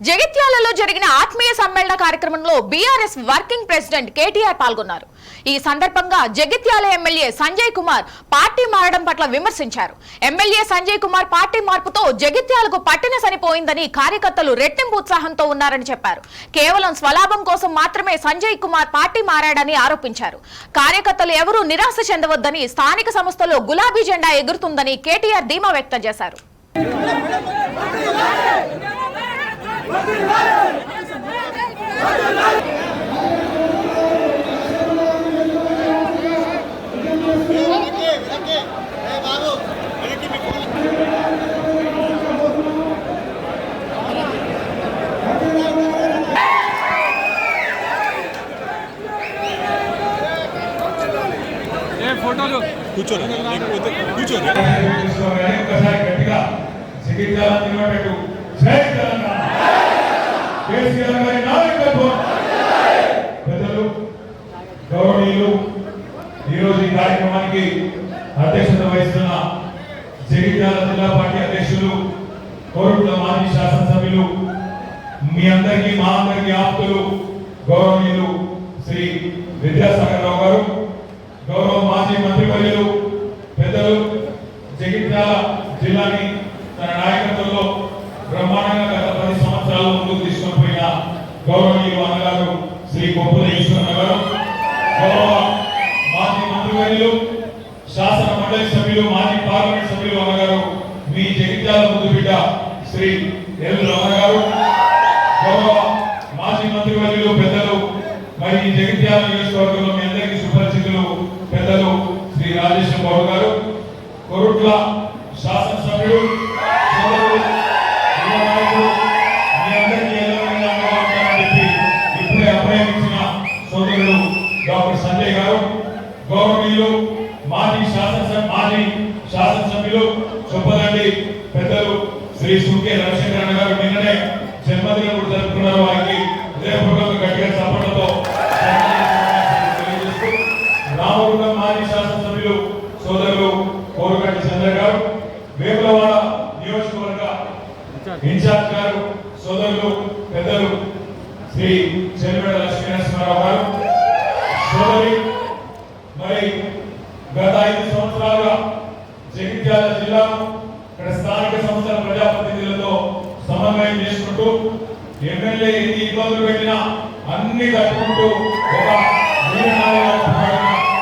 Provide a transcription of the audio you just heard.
జగిత్యాలలో జరిగిన ఆత్మీయ సమ్మేళన కార్యక్రమంలో బీఆర్ఎస్ వర్కింగ్ ప్రెసిడెంట్ కేటీఆర్ పాల్గొన్నారు. ఈ సందర్భంగా జగిత్యాల ఎమ్మెల్యే సంజయ్ కుమార్ పార్టీ మారడం పట్ల విమర్శించారు. ఎమ్మెల్యే సంజయ్ కుమార్ పార్టీ మార్పుతో జగిత్యాలకు పట్టిన సరిపోయిందని కార్యకర్తలు రెట్టింపు ఉత్సాహంతో ఉన్నారని చెప్పారు. కేవలం స్వలాభం కోసం మాత్రమే సంజయ్ కుమార్ పార్టీ మారాడని ఆరోపించారు. కార్యకర్తలు ఎవరూ నిరాశ చెందవద్దని స్థానిక సంస్థలో గులాబీ జెండా ఎగురుతుందని కేటీఆర్ ధీమా వ్యక్తం చేశారు. ఫోటోలు కూర్చోరు. లేకపోతే కూర్చోరు. గట్టిగా కేసీఆర్ గారి నాయకత్వం. ప్రజలు గౌరవనీయులు ఈరోజు ఈ కార్యక్రమానికి అధ్యక్షత వహిస్తున్న జగిత్యాల జిల్లా పార్టీ అధ్యక్షులు కోరుట్ల మాజీ శాసనసభ్యులు మీ అందరికీ మా అందరికీ ఆప్తులు గౌరవనీయులు శ్రీ విద్యాసాగర్ రావు గారు గౌరవ మాజీ మంత్రివర్యులు పెద్దలు జగిత్యాల జిల్లాని తన నాయకత్వంలో బ్రహ్మాండంగా గత పది సంవత్సరాల ముందుకు గౌరవనీయులు అన్నగారు శ్రీ కొప్పుల ఈశ్వరన్న గారు గౌరవ మాజీ మంత్రివర్యులు శాసన మండలి సభ్యులు మాజీ పార్లమెంట్ సభ్యులు అన్నగారు మీ జగిత్యాల ముందు బిడ్డ శ్రీ ఎల్ రమణ గారు గౌరవ మాజీ మంత్రివర్యులు పెద్దలు మరి ఈ జగిత్యాల నియోజకవర్గంలో మీ అందరికీ సుపరిచితులు పెద్దలు శ్రీ రాజేశ్వర బాబు గారు కొరుట్ల శాసనసభ్యుడు డాక్టర్ గారు గౌరవనీయులు మాజీ శాసనసభ మాజీ శాసనసభ్యులు చొప్పదండి పెద్దలు శ్రీ సుకే రవిశంకరణ గారు నిన్ననే జన్మదినం కూడా జరుపుకున్నారు. వారికి హృదయపూర్వక గట్టిగా చప్పట్లతో రామగుండం మాజీ శాసనసభ్యులు సోదరులు కోరుగంటి చంద్ర గారు వేములవాడ నియోజకవర్గ ఇన్ఛార్జ్ గారు సోదరులు పెద్దలు శ్రీ చెల్లిమెడ లక్ష్మీనరసింహారావు గారు సోదరి మరి గత ఐదు సంవత్సరాలుగా జగిత్యాల జిల్లాను ఇక్కడ స్థానిక సంస్థల ప్రజాప్రతినిధులతో సమన్వయం చేసుకుంటూ ఎమ్మెల్యే ఎన్ని ఇబ్బందులు పెట్టినా అన్ని తట్టుకుంటూ ఒక వీరనారిగా